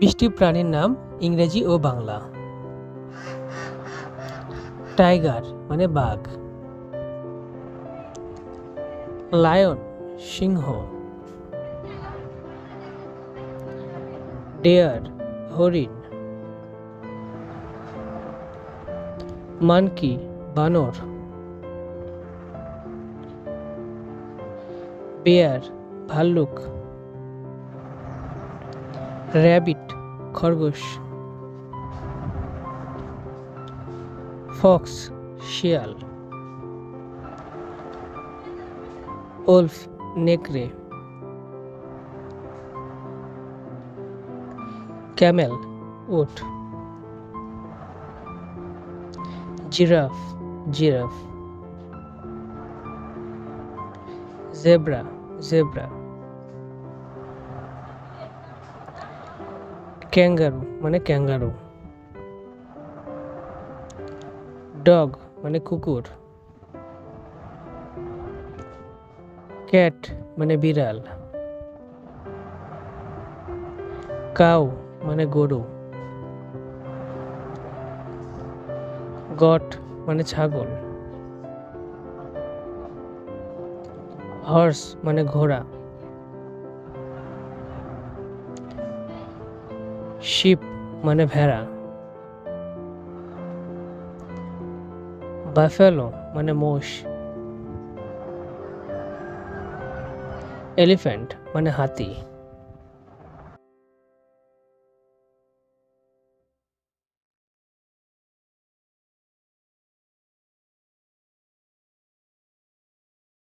বৃষ্টি প্রাণীর নাম ইংরেজি ও বাংলা। টাইগার মানে বাঘ। লায়ন, সিংহ। ডেয়ার, হরিণ। মানকি, বানর। বেয়ার, ভাল্লুক। র্যাবিট খরগোশ। ফক্স শিয়াল। ওলফ নেকড়ে। ক্যামেল উট। Giraffe giraffe. Zebra zebra. Kangaroo মানে ক্যাঙ্গারু। ডগ মানে কুকুর। ক্যাট মানে বিড়াল। কাউ মানে গরু। গট মানে ছাগল। হর্স মানে ঘোড়া। শিপ মানে ভেড়া বাফেলো মানে মোষ এলিফ্যান্ট মানে হাতি